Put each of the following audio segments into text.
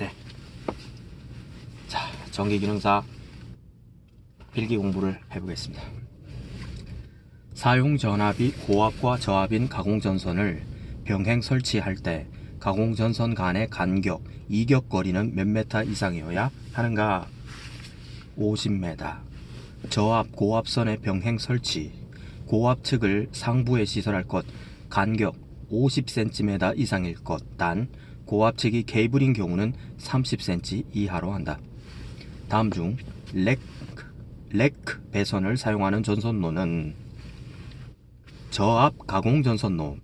네. 자, 전기기능사 필기 공부를 해보겠습니다. 사용 전압이 고압과 저압인 가공전선을 병행 설치할 때 가공전선 간의 간격, 이격 거리는 몇 메타 이상이어야 하는가? 50m. 저압 고압선의 병행 설치. 고압 측을 상부에 시설할 것. 간격 50cm 이상일 것. 단 고압 측이 케이블인 경우는 30cm 이하로 한다. 다음 중 렉, 렉 배선을 사용하는 전선로는 저압 가공 전선로.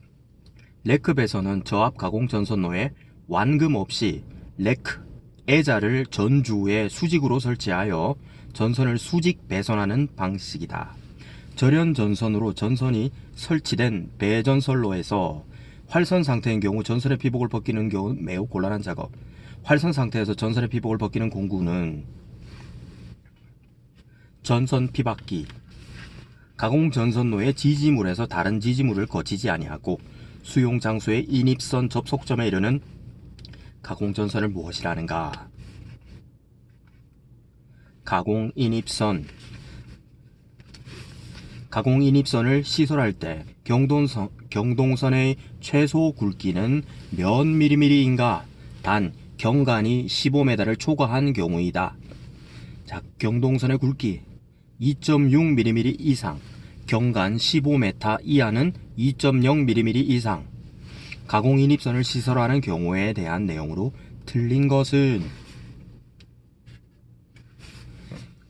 레크 배선은 저압 가공 전선로에 완금 없이 레크 애자를 전주에 수직으로 설치하여 전선을 수직 배선하는 방식이다. 절연 전선으로 전선이 설치된 배전선로에서 활선 상태인 경우 전선의 피복을 벗기는 경우 매우 곤란한 작업. 활선 상태에서 전선의 피복을 벗기는 공구는 전선 피박기, 가공 전선로의 지지물에서 다른 지지물을 거치지 아니하고 수용 장소의 인입선 접속점에 이르는 가공 전선을 무엇이라 하는가? 가공 인입선 가공 인입선을 시설할 때 경동선, 경동선의 최소 굵기는 몇 미리미리인가? 단 경간이 15m를 초과한 경우이다. 자, 경동선의 굵기 2.6mm 이상, 경간 15m 이하는 2.0mm 이상, 가공 인입선을 시설하는 경우에 대한 내용으로 틀린 것은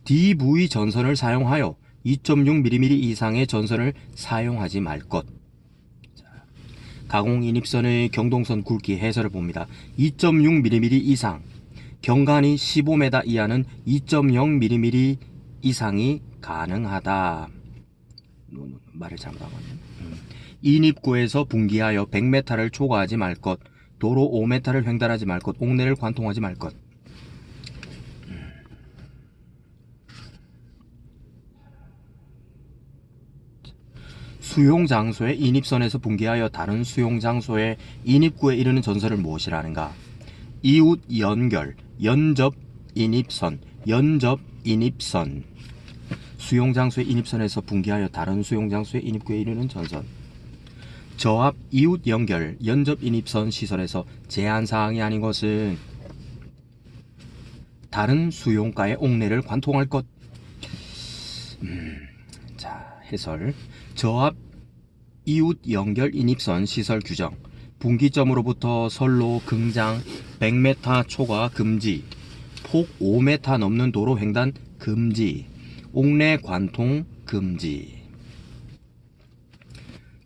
DV 전선을 사용하여 2.6mm 이상의 전선을 사용하지 말 것. 자, 가공 인입선의 경동선 굵기 해설을 봅니다. 2.6mm 이상, 경간이 15m 이하는 2.0mm 이상이 가능하다. 말을 잘못한 거네. 음. 인입구에서 분기하여 100m를 초과하지 말 것. 도로 5m를 횡단하지 말 것. 옥내를 관통하지 말 것. 음. 수용 장소의 인입선에서 분기하여 다른 수용 장소의 인입구에 이르는 전선을 무엇이라 하는가? 이웃 연결, 연접 인입선, 연접 인입선. 수용 장소의 인입선에서 분기하여 다른 수용 장소의 인입구에 이르는 전선. 저압 이웃 연결, 연접 인입선 시설에서 제한 사항이 아닌 것은 다른 수용가의 옥내를 관통할 것. 음, 자, 해설. 저압 이웃 연결 인입선 시설 규정. 분기점으로부터 선로 긍장 100m 초과 금지. 폭 5m 넘는 도로 횡단 금지. 옥내 관통 금지.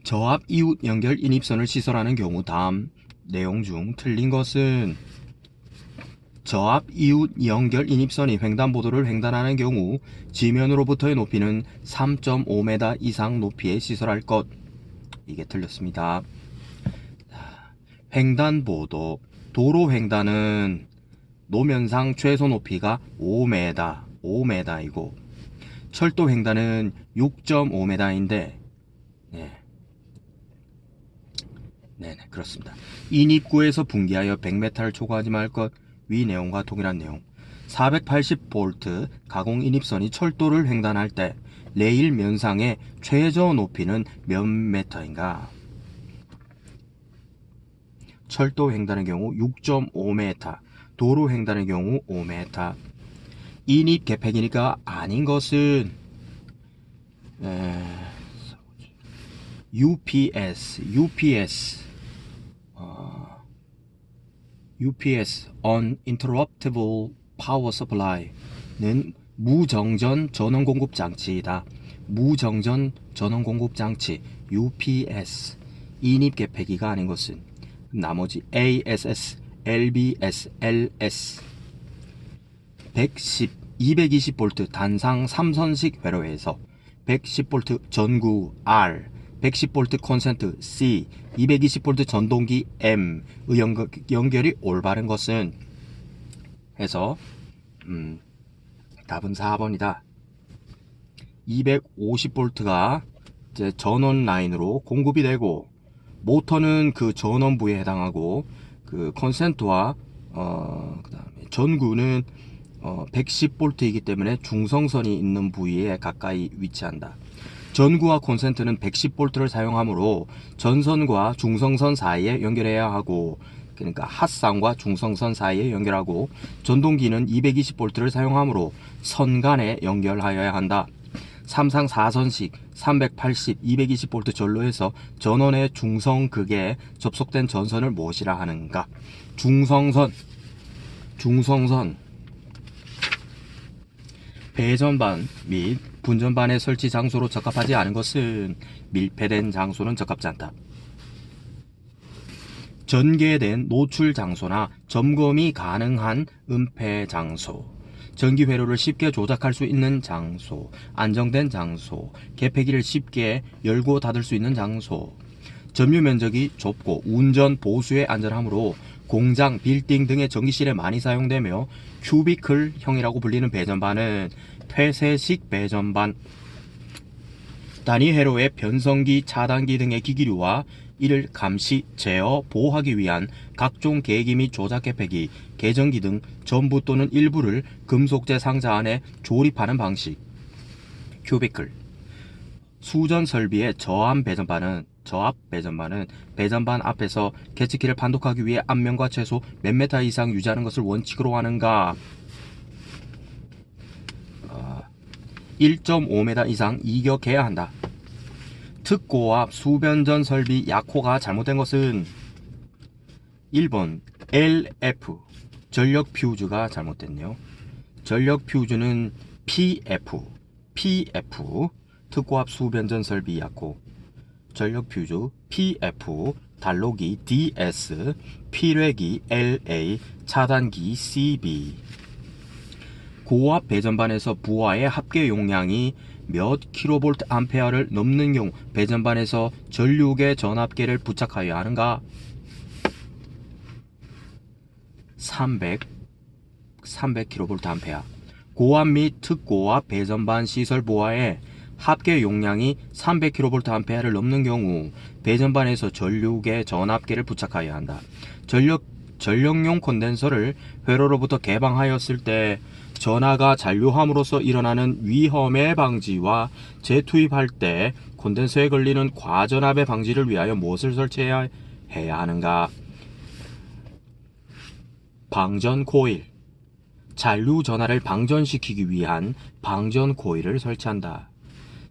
저압 이웃 연결 인입선을 시설하는 경우 다음 내용 중 틀린 것은 저압 이웃 연결 인입선이 횡단보도를 횡단하는 경우 지면으로부터의 높이는 3.5m 이상 높이에 시설할 것. 이게 틀렸습니다. 횡단보도, 도로 횡단은 노면상 최소 높이가 5m, 5m이고 철도 횡단은 6.5m인데 네. 네네 그렇습니다. 인입구에서 분기하여 100m를 초과하지 말 것 위 내용과 동일한 내용 480V 가공 인입선이 철도를 횡단할 때 레일 면상의 최저 높이는 몇 m인가? 철도 횡단의 경우 6.5m, 도로 횡단의 경우 5m. 인입 개폐기니까 아닌 것은 에, UPS, UPS, 어, UPS, Uninterruptible Power Supply는 무정전 전원 공급 장치이다. 무정전 전원 공급 장치 UPS 인입 개폐기가 아닌 것은 나머지 ASS, LBS, LS 110, 220V 단상 3선식 회로에서 110V 전구 R, 110V 콘센트 C, 220V 전동기 M 연결이 올바른 것은 해서 음, 답은 4번이다. 250V가 이제 전원 라인으로 공급이 되고 모터는 그 전원부에 해당하고 그 콘센트와 어 그다음 전구는 어, 110V이기 때문에 중성선이 있는 부위에 가까이 위치한다. 전구와 콘센트는 110V를 사용하므로 전선과 중성선 사이에 연결해야 하고 그러니까 핫상과 중성선 사이에 연결하고 전동기는 220V를 사용하므로 선 간에 연결하여야 한다. 3상 4선식 380, 220V 전로에서 전원의 중성극에 접속된 전선을 무엇이라 하는가? 중성선, 중성선, 배전반 및 분전반의 설치 장소로 적합하지 않은 것은 밀폐된 장소는 적합지 않다. 전개된 노출 장소나 점검이 가능한 은폐 장소, 전기 회로를 쉽게 조작할 수 있는 장소, 안정된 장소, 개폐기를 쉽게 열고 닫을 수 있는 장소, 점유 면적이 좁고 운전 보수에 안전하므로 공장, 빌딩 등의 전기실에 많이 사용되며 큐비클 형이라고 불리는 배전반은 폐쇄식 배전반, 단위 회로의 변성기, 차단기 등의 기기류와 이를 감시, 제어, 보호하기 위한 각종 계기 및 조작 개폐기, 개전기 등 전부 또는 일부를 금속재 상자 안에 조립하는 방식. 큐비클 수전 설비의 저압 배전반은 저압 배전반은 배전반 앞에서 계측기를 판독하기 위해 앞면과 최소 몇 메타 이상 유지하는 것을 원칙으로 하는가? 어, 1.5m 이상 이격해야 한다. 특고압 수변전 설비 약호가 잘못된 것은 1번 LF 전력 퓨즈가 잘못됐네요. 전력 퓨즈는 PF PF 특고압 수변전 설비 약호 전력 퓨즈 PF 달로기 DS 피뢰기 LA 차단기 CB 고압 배전반에서 부하의 합계 용량이 몇 킬로볼트 암페어를 넘는 경우 배전반에서 전류계 전압계를 부착하여야 하는가? 300 300 킬로볼트 암페어 고압 및 특고압 배전반 시설 부하의 합계 용량이 300 킬로볼트 암페어를 넘는 경우 배전반에서 전류계 전압계를 부착하여야 한다. 전력 전력용 콘덴서를 회로로부터 개방하였을 때 전하가 잔류함으로써 일어나는 위험의 방지와 재투입할 때 콘덴서에 걸리는 과전압의 방지를 위하여 무엇을 설치해야 해야 하는가? 방전 코일 잔류 전하를 방전시키기 위한 방전 코일을 설치한다.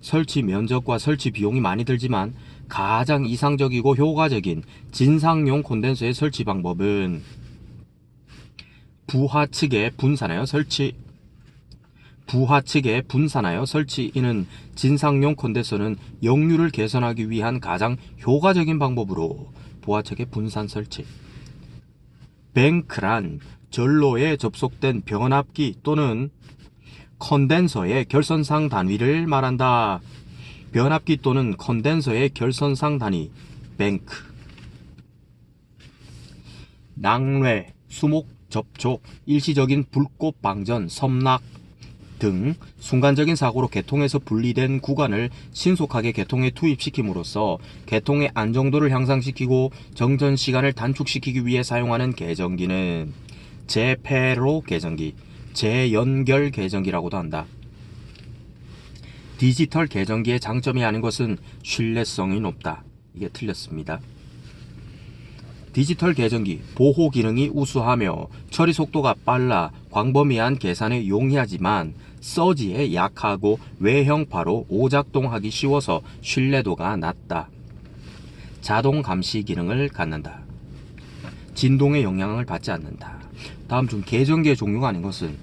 설치 면적과 설치 비용이 많이 들지만 가장 이상적이고 효과적인 진상용 콘덴서의 설치 방법은 부하 측에 분산하여 설치. 부하 측에 분산하여 설치. 이는 진상용 콘덴서는 역류를 개선하기 위한 가장 효과적인 방법으로 부하 측에 분산 설치. 뱅크란 전로에 접속된 변압기 또는 컨덴서의 결선상 단위를 말한다. 변압기 또는 컨덴서의 결선상 단위 뱅크. 낭뢰, 수목 접촉, 일시적인 불꽃 방전, 섬락 등 순간적인 사고로 개통에서 분리된 구간을 신속하게 개통에 투입시킴으로써 개통의 안정도를 향상시키고 정전 시간을 단축시키기 위해 사용하는 개전기는 재폐로 개전기, 재연결 개전기라고도 한다. 디지털 개전기의 장점이 아닌 것은 신뢰성이 높다. 이게 틀렸습니다. 디지털 개전기 보호 기능이 우수하며 처리 속도가 빨라 광범위한 계산에 용이하지만 서지에 약하고 외형파로 오작동하기 쉬워서 신뢰도가 낮다. 자동 감시 기능을 갖는다. 진동의 영향을 받지 않는다. 다음 중 개전기의 종류가 아닌 것은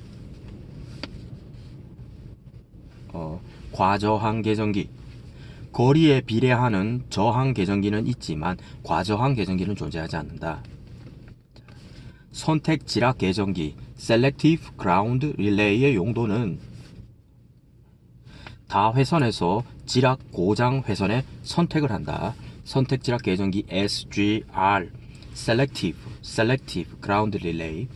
어, 과저항 개전기 거리에 비례하는 저항 개전기는 있지만 과저항 개전기는 존재하지 않는다. 선택 지락 개전기 Selective Ground Relay의 용도는 다회선에서 지락 고장 회선에 선택을 한다. 선택 지락 개전기 SGR Selective Selective Ground Relay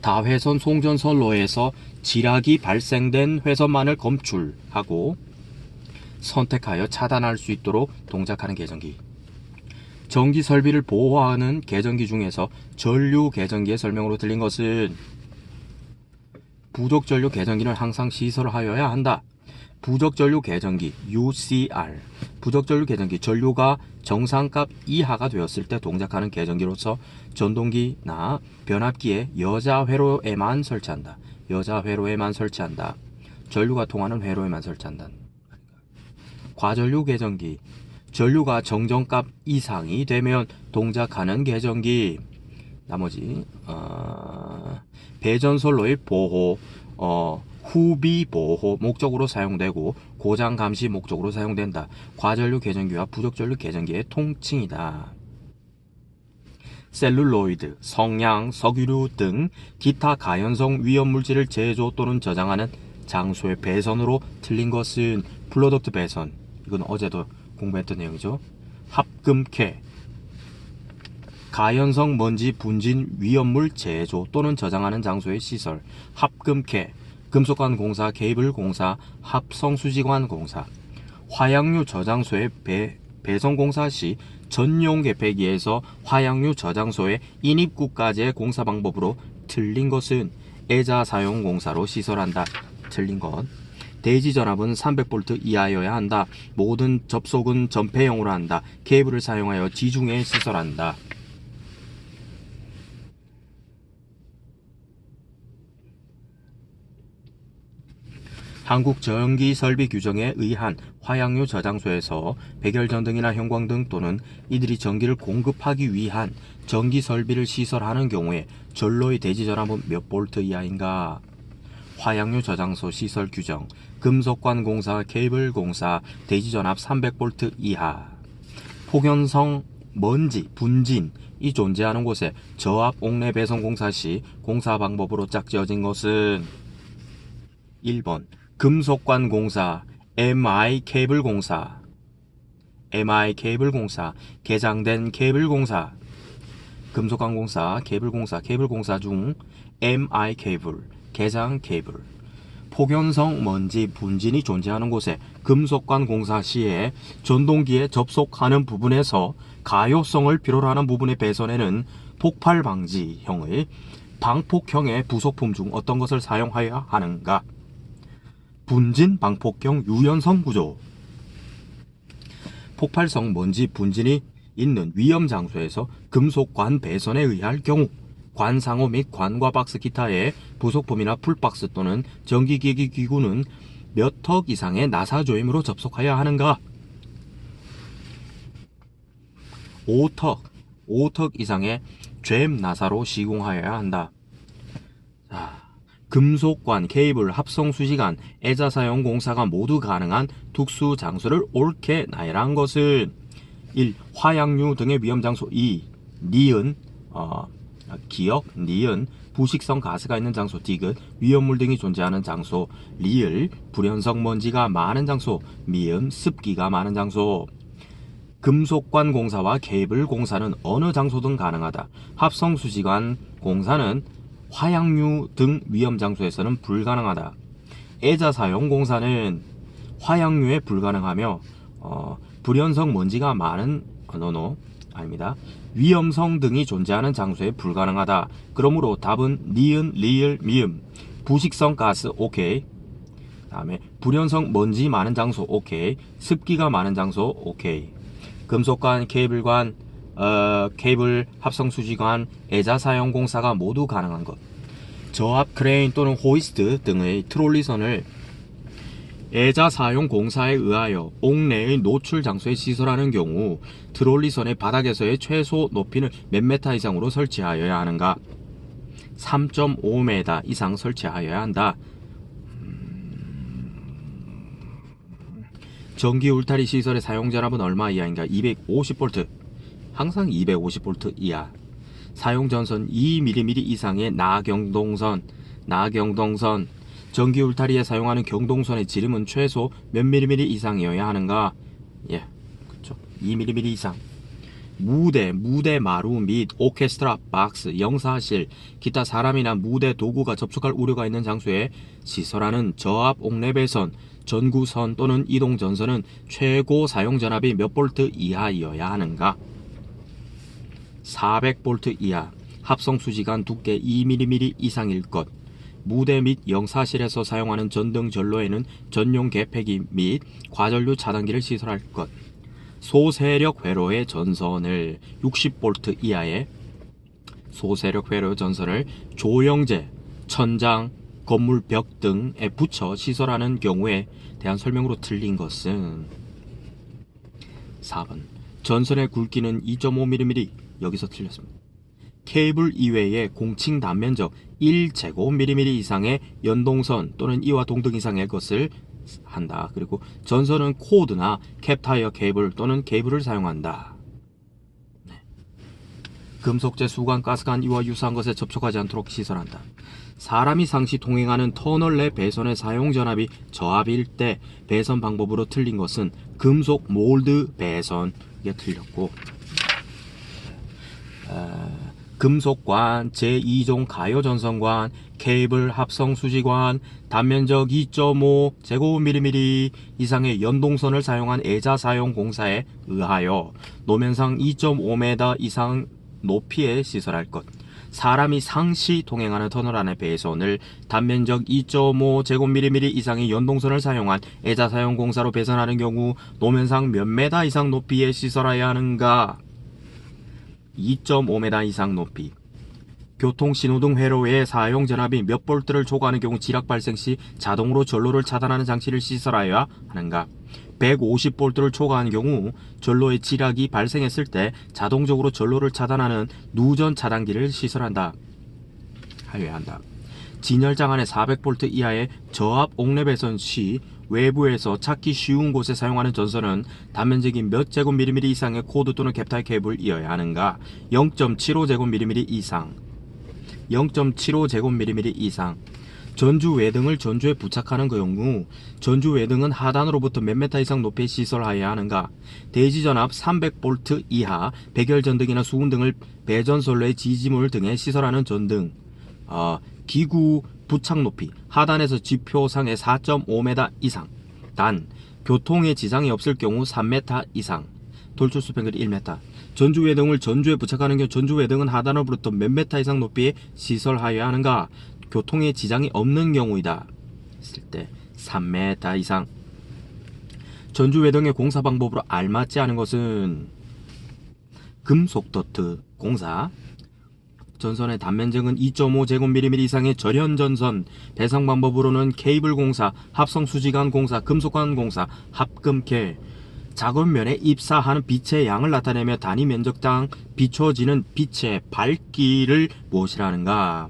다회선 송전선로에서 지락이 발생된 회선만을 검출하고 선택하여 차단할 수 있도록 동작하는 계정기. 전기 설비를 보호하는 개전기 중에서 전류 개전기의 설명으로 들린 것은 부족 전류 개전기는 항상 시설하여야 한다. 부족 전류 개전기 UCR 부족 전류 개전기 전류가 정상값 이하가 되었을 때 동작하는 개전기로서 전동기나 변압기에 여자 회로에만 설치한다. 여자 회로에만 설치한다. 전류가 통하는 회로에만 설치한다. 과전류 개전기 전류가 정정값 이상이 되면 동작하는 개전기 나머지 어, 배전솔로의 보호 어, 후비 보호 목적으로 사용되고 고장 감시 목적으로 사용된다. 과전류 개전기와 부적전류 개전기의 통칭이다. 셀룰로이드, 성냥, 석유류 등 기타 가연성 위험물질을 제조 또는 저장하는 장소의 배선으로 틀린 것은 플로덕트 배선. 이건 어제도 공부했던 내용이죠. 합금캐, 가연성 먼지 분진 위험물 제조 또는 저장하는 장소의 시설, 합금캐, 금속관 공사, 케이블 공사, 합성수지관 공사, 화약류 저장소의 배, 배송 공사 시 전용 개폐기에서 화약류 저장소의 인입구까지의 공사 방법으로 틀린 것은 애자 사용 공사로 시설한다. 틀린 것. 대지 전압은 300V 이하여야 한다. 모든 접속은 전폐형으로 한다. 케이블을 사용하여 지중해에 시설한다. 한국 전기 설비 규정에 의한 화약류 저장소에서 백열전등이나 형광등 또는 이들이 전기를 공급하기 위한 전기 설비를 시설하는 경우에 전로의 대지 전압은 몇 볼트 이하인가? 화약류 저장소 시설 규정, 금속관 공사, 케이블 공사, 대지 전압 300볼트 이하. 폭연성 먼지, 분진이 존재하는 곳에 저압 옥내 배송 공사 시 공사 방법으로 짝지어진 것은 1번 금속관 공사, MI 케이블 공사, MI 케이블 공사, 개장된 케이블 공사, 금속관 공사, 케이블 공사, 케이블 공사 중 MI 케이블, 개장 케이블. 폭연성 먼지 분진이 존재하는 곳에 금속관 공사 시에 전동기에 접속하는 부분에서 가요성을 필요로 하는 부분의 배선에는 폭발 방지형의 방폭형의 부속품 중 어떤 것을 사용하여야 하는가? 분진 방폭형 유연성 구조 폭발성 먼지 분진이 있는 위험 장소에서 금속관 배선에 의할 경우 관상호 및 관과 박스 기타의 부속품이나 풀박스 또는 전기기기 기구는 몇 턱 이상의 나사 조임으로 접속하여야 하는가? 5턱, 5턱 이상의 죬 나사로 시공하여야 한다. 자, 금속관, 케이블, 합성 수지관, 애자 사용 공사가 모두 가능한 특수 장소를 옳게 나열한 것은 1. 화약류 등의 위험 장소 2. 니은 어, 기억, 니은 부식성 가스가 있는 장소 디귿 위험물 등이 존재하는 장소 리을 불연성 먼지가 많은 장소 미음 습기가 많은 장소 금속관 공사와 케이블 공사는 어느 장소든 가능하다. 합성 수지관 공사는 화약류 등 위험 장소에서는 불가능하다. 애자 사용 공사는 화약류에 불가능하며 어, 불연성 먼지가 많은 어, 노 노 아닙니다. 위험성 등이 존재하는 장소에 불가능하다. 그러므로 답은 니은, 리을, 미음. 부식성 가스 오케이. 다음에 불연성 먼지 많은 장소 오케이. 습기가 많은 장소 오케이. 금속관, 케이블관, 어, 케이블 합성 수지관, 애자 사용 공사가 모두 가능한 것. 저압 크레인 또는 호이스트 등의 트롤리선을 애자 사용 공사에 의하여 옥내의 노출 장소에 시설하는 경우 트롤리선의 바닥에서의 최소 높이는 몇 메타 이상으로 설치하여야 하는가? 3.5m 이상 설치하여야 한다. 전기 울타리 시설의 사용 전압은 얼마 이하인가? 250V. 항상 250V 이하. 사용 전선 2mm 이상의 나경동선, 나경동선. 전기 울타리에 사용하는 경동선의 지름은 최소 몇 mm 이상이어야 하는가? 예, 그렇죠. 2mm 이상. 무대, 무대 마루 및 오케스트라, 박스, 영사실, 기타 사람이나 무대 도구가 접촉할 우려가 있는 장소에 시설하는 저압 옥내배선, 전구선 또는 이동 전선은 최고 사용 전압이 몇 볼트 이하이어야 하는가? 400V 이하, 합성 수지간 두께 2mm 이상일 것. 무대 및 영사실에서 사용하는 전등 전로에는 전용 개폐기 및 과전류 차단기를 시설할 것. 소세력 회로의 전선을 60V 이하의 소세력 회로 전선을 조영제, 천장, 건물 벽 등에 붙여 시설하는 경우에 대한 설명으로 틀린 것은 4번 전선의 굵기는 2.5mm 여기서 틀렸습니다. 케이블 이외의 공칭 단면적 1제곱mm 이상의 연동선 또는 이와 동등 이상의 것을 한다. 그리고 전선은 코드나 캡타이어 케이블 또는 케이블을 사용한다. 네. 금속재, 수관, 가스관 이와 유사한 것에 접촉하지 않도록 시설한다. 사람이 상시 통행하는 터널 내 배선의 사용 전압이 저압일 때 배선 방법으로 틀린 것은 금속 몰드 배선 이게 틀렸고 어, 금속관, 제2종 가요전선관, 케이블 합성 수지관, 단면적 2.5 제곱밀리미리 이상의 연동선을 사용한 애자 사용 공사에 의하여 노면상 2.5m 이상 높이에 시설할 것. 사람이 상시 통행하는 터널 안의 배선을 단면적 2.5 제곱밀리미리 이상의 연동선을 사용한 애자 사용 공사로 배선하는 경우 노면상 몇 메다 이상 높이에 시설해야 하는가? 2.5m 이상 높이. 교통 신호등 회로의 사용 전압이 몇 볼트를 초과하는 경우 지락 발생 시 자동으로 전로를 차단하는 장치를 시설하여야 하는가? 150볼트를 초과하는 경우 전로의 지락이 발생했을 때 자동적으로 전로를 차단하는 누전 차단기를 시설한다. 하여야 한다. 진열장 안에 400볼트 이하의 저압 옥내 배선 시 외부에서 찾기 쉬운 곳에 사용하는 전선은 단면적이 몇 제곱밀리미리 이상의 코드 또는 캡타이 케이블을 이어야 하는가? 0.75 제곱밀리미리 이상. 0.75 제곱밀리미리 이상. 전주 외등을 전주에 부착하는 경우 전주 외등은 하단으로부터 몇 메타 이상 높이에 시설하여야 하는가? 대지 전압 300볼트 이하 백열 전등이나 수은 등을 배전선로의 지지물 등에 시설하는 전등. 어, 기구 부착 높이 하단에서 지표상의 4.5m 이상. 단 교통에 지장이 없을 경우 3m 이상. 돌출 수평距 1m. 전주 외등을 전주에 부착하는 경우 전주 외등은 하단으로부터 몇 메타 이상 높이에 시설하여야 하는가? 교통에 지장이 없는 경우이다. 했을 때 3m 이상. 전주 외등의 공사 방법으로 알맞지 않은 것은 금속 더트 공사, 전선의 단면적은 2.5제곱밀리미터 이상의 절연 전선, 배상 방법으로는 케이블 공사, 합성 수지관 공사, 금속관 공사, 합금계, 작업면에 입사하는 빛의 양을 나타내며 단위 면적당 비춰지는 빛의 밝기를 무엇이라는가?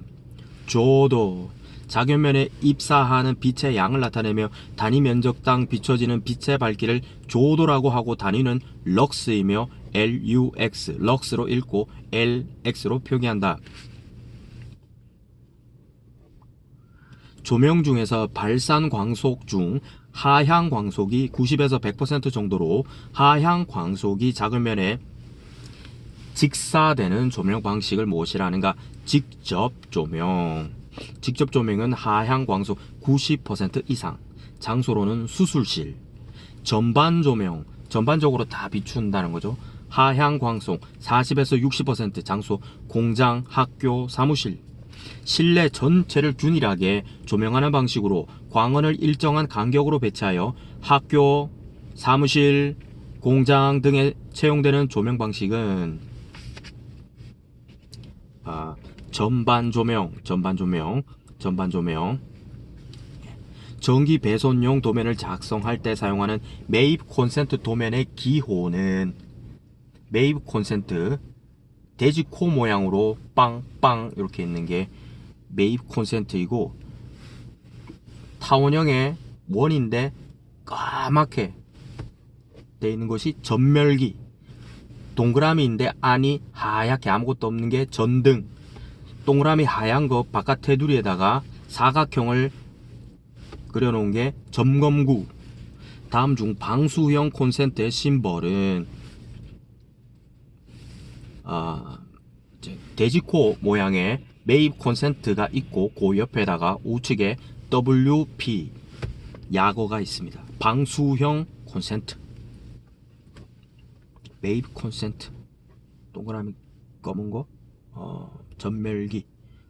조도. 작업면에 입사하는 빛의 양을 나타내며 단위 면적당 비춰지는 빛의 밝기를 조도라고 하고 단위는 럭스이며 LUX, 럭스로 읽고 LX로 표기한다. 조명 중에서 발산 광속 중 하향 광속이 90에서 100% 정도로 하향 광속이 작으면에 직사되는 조명 방식을 무엇이라는가? 직접 조명. 직접 조명은 하향 광속 90% 이상. 장소로는 수술실. 전반 조명. 전반적으로 다 비춘다는 거죠. 하향 광속 40에서 60% 장소 공장, 학교, 사무실. 실내 전체를 균일하게 조명하는 방식으로 광원을 일정한 간격으로 배치하여 학교, 사무실, 공장 등에 채용되는 조명 방식은 아, 전반 조명, 전반 조명, 전반 조명. 전기 배선용 도면을 작성할 때 사용하는 매입 콘센트 도면의 기호는 매입 콘센트 돼지 코 모양으로 빵빵 이렇게 있는 게 매입 콘센트이고 타원형의 원인데 까맣게 돼 있는 것이 전멸기 동그라미인데 안이 하얗게 아무것도 없는 게 전등 동그라미 하얀 거 바깥 테두리에다가 사각형을 그려놓은 게 점검구. 다음 중 방수형 콘센트의 심벌은 아, 돼지코 모양의 매입 콘센트가 있고 그 옆에다가 우측에 WP 약어가 있습니다. 방수형 콘센트. 매입 콘센트. 동그라미 검은 거? 어, 전멸기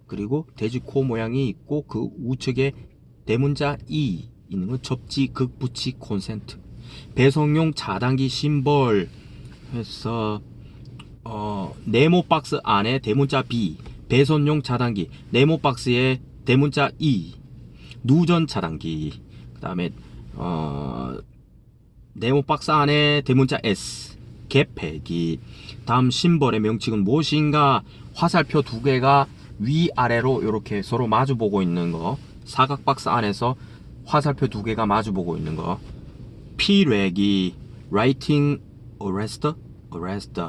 그리고 돼지 코 모양이 있고 그 우측에 대문자 E 있는 건 접지 극붙이 콘센트. 배송용 자단기 심벌 해서 어, 네모 박스 안에 대문자 B 배송용 자단기 네모 박스에 대문자 E 누전 자단기. 그 다음에 어, 네모 박스 안에 대문자 S 개폐기. 다음 심벌의 명칭은 무엇인가? 화살표 두 개가 위아래로 이렇게 서로 마주보고 있는 거. 사각 박스 안에서 화살표 두 개가 마주보고 있는 거. 피뢰기. Writing arrest? Arrest.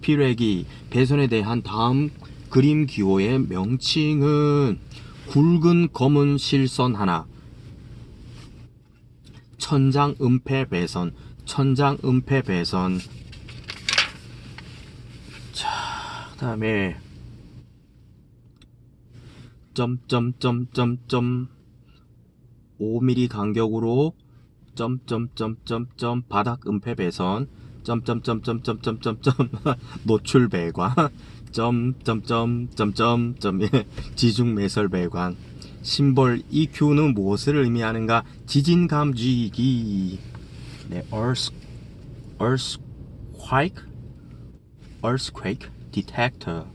피뢰기. 배선에 대한 다음 그림 기호의 명칭은 굵은 검은 실선 하나. 천장 은폐 배선. 천장 은폐 배선 자 그 다음에 점점점점점 5mm 간격으로 점점점점점 바닥 은폐 배선 점점점점점점점 노출 배관 점점점점점점 지중 매설 배관 심벌 EQ는 무엇을 의미하는가 지진 감지기 네 earth earthquake earthquake detector